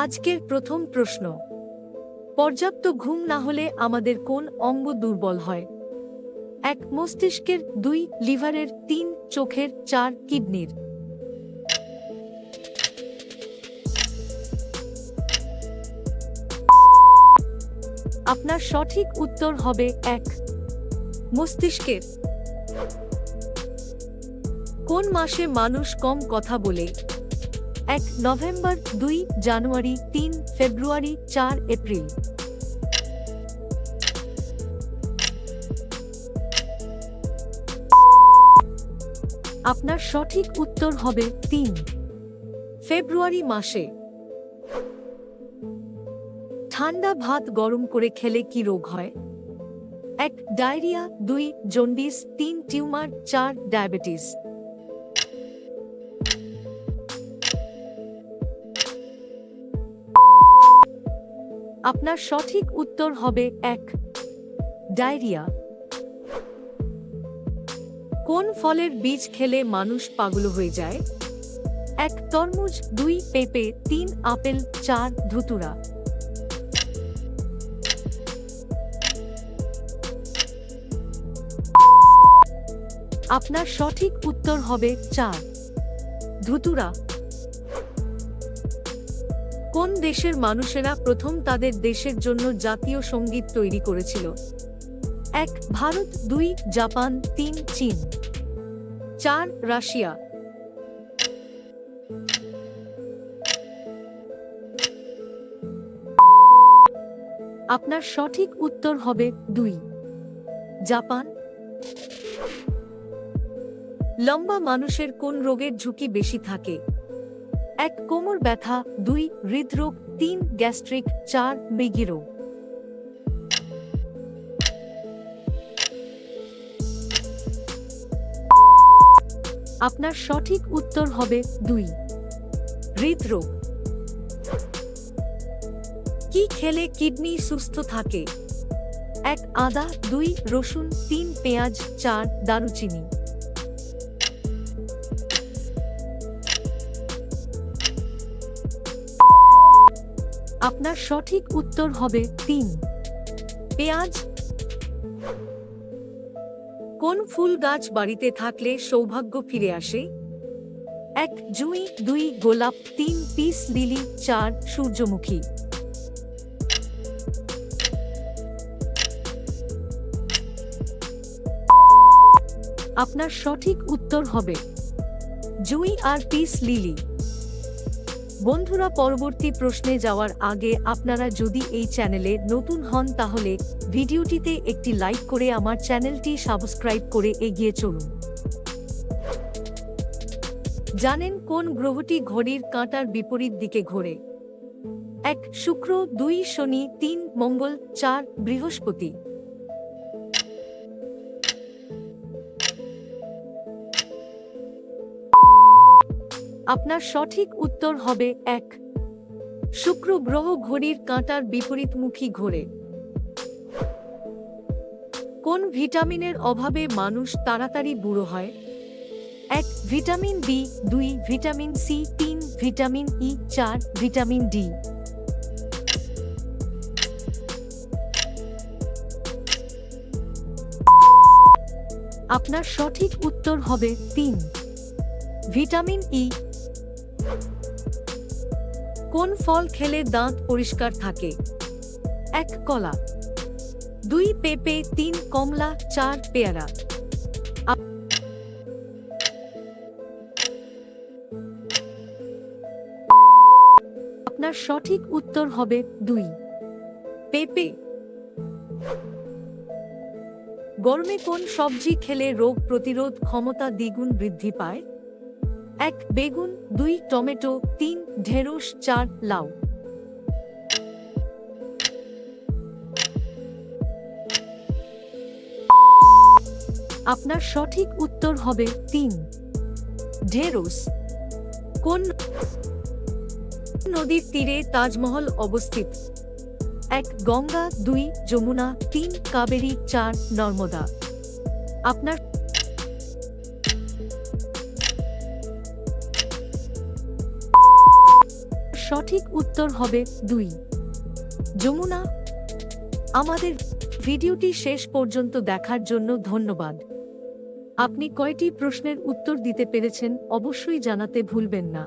আজকের প্রথম প্রশ্ন। পর্যাপ্ত ঘুম না হলে আমাদের কোন অঙ্গ দুর্বল হয়? এক, মস্তিষ্কের দুই, লিভারের তিন, চোখের চার, কিডনির। আপনার সঠিক উত্তর হবে এক, মস্তিষ্কের। কোন মাসে মানুষ কম কথা বলে? এক নভেম্বর দুই জানুয়ারি তিন ফেব্রুয়ারি চার এপ্রিল। আপনার সঠিক উত্তর হবে তিন ফেব্রুয়ারি মাসে। ঠান্ডা ভাত গরম করে খেলে কি রোগ হয়? এক ডায়রিয়া, দুই জন্ডিস, তিন টিউমার, চার ডায়াবেটিস। আপনার সঠিক উত্তর হবে এক। ডায়রিয়া। কোন ফলের বীজ খেলে মানুষ পাগল হয়ে যায়? এক, তরমুজ, দুই, পেঁপে, তিন, আপেল, চার, ধুতুরা। আপনার সঠিক উত্তর হবে চার। ধুতুরা। কোন দেশের মানুষেরা প্রথম তাদের দেশের জন্য জাতীয় সংগীত তৈরি করেছিল? এক, ভারত, দুই, জাপান, তিন, চীন। চার, রাশিয়া। আপনার সঠিক উত্তর হবে দুই, জাপান। লম্বা মানুষের কোন রোগের ঝুঁকি বেশি থাকে? এক কোমর ব্যথা, দুই হৃদরোগ, তিন গ্যাস্ট্রিক, চার মৃগী রোগ। আপনার সঠিক উত্তর হবে দুই। হৃদরোগ। কি খেলে কিডনি সুস্থ থাকে? এক আদা, দুই রসুন, তিন পেঁয়াজ, চার দারুচিনি। আপনার সঠিক উত্তর হবে তিন। পেঁয়াজ। কোন ফুল গাছ বাড়িতে থাকলে সৌভাগ্য ফিরে আসে? এক জুঁই দুই, গোলাপ, তিন, পিস লিলি, চার, সূর্যমুখী। আপনার সঠিক উত্তর হবে। জুঁই আর পিস লিলি। বন্ধুরা, পরবর্তী প্রশ্নে যাওয়ার আগে আপনারা যদি এই চ্যানেলে নতুন হন, তাহলে ভিডিওটিতে একটি লাইক করে আমার চ্যানেলটি সাবস্ক্রাইব করে এগিয়ে চলুন। জানেন কোন গ্রহটি ঘড়ির কাঁটার বিপরীত দিকে ঘোরে? এক, শুক্র, দুই, শনি, তিন, মঙ্গল, চার, বৃহস্পতি। আপনার সঠিক উত্তর হবে এক। শুক্র গ্রহ ঘড়ির কাঁটার বিপরীতমুখী ঘোরে। কোন ভিটামিনের অভাবে মানুষ তাড়াতাড়ি বুড়ো হয়? এক, ভিটামিন বি, দুই, ভিটামিন সি, তিন, ভিটামিন ই, চার, ভিটামিন ডি। আপনার সঠিক উত্তর হবে তিন। ভিটামিন ই কোন ফল খেলে দাঁত পরিষ্কার থাকে? এক, কলা। দুই, পেঁপে। তিন, কমলা। চার, পেয়ারা। আপনার সঠিক উত্তর হবে দুই। পেঁপে। গরমে কোন সবজি খেলে রোগ প্রতিরোধ ক্ষমতা দ্বিগুণ বৃদ্ধি পায়? এক বেগুন, দুই টমেটো, তিন ঢেঁড়স, চার লাউ। আপনার সঠিক উত্তর হবে তিন। ঢেঁড়স। কোন নদীর তীরে তাজমহল অবস্থিত? এক, গঙ্গা, দুই, যমুনা, তিন, কাবেরী, চার, নর্মদা। আপনার সঠিক উত্তর হবে দুই। যমুনা, আমাদের ভিডিওটি শেষ পর্যন্ত দেখার জন্য ধন্যবাদ। আপনি কয়টি প্রশ্নের উত্তর দিতে পেরেছেন অবশ্যই জানাতে ভুলবেন না।